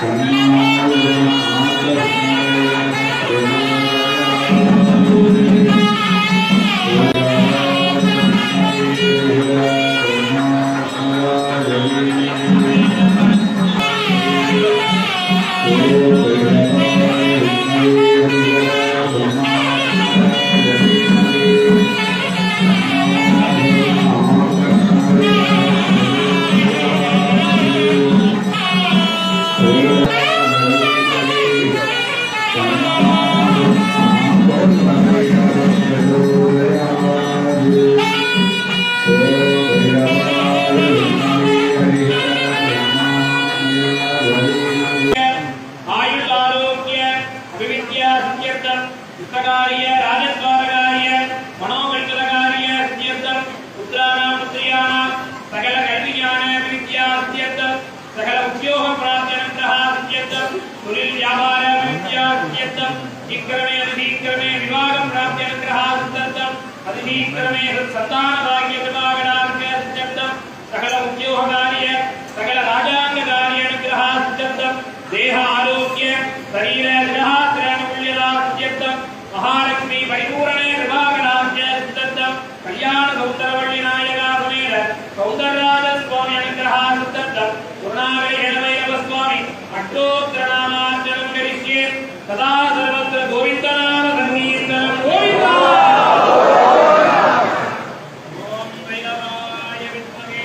我们 सिद्ध्यर्थम युक्तकार्य राजद्वारकार्य मनोगृतकार्य सिद्ध्यर्थम पुत्राणां पुत्र्याणां सकल कल्पिज्ञानविद्या सिद्ध्यर्थम सकल उद्योग प्राप्त्यनन्तः सिद्ध्यर्थम सुनील व्यापार विद्या सिद्ध्यर्थम विक्रमे अधिक्रमे विभागं प्राप्त्यनन्तः सिद्ध्यर्थम अधिक्रमे सत्तान भाग्य विभागणार्थ सिद्ध्यर्थम सकल उद्योग कार्य सकल राजांग कार्य अनुग्रह सिद्ध्यर्थम देह आरोग्य शरीर కళ్యాణ సౌందరవల్లి నాయక సమేత సౌందరరాజ స్వామి అనుగ్రహ సిద్ధం గురునాగరి హేళవైరవ స్వామి అష్టోత్తరనామార్చనం కరిష్యే సదా సర్వత్ర గోవిందనామ సంకీర్తనం గోవింద ఓం వైరవాయ విద్మహే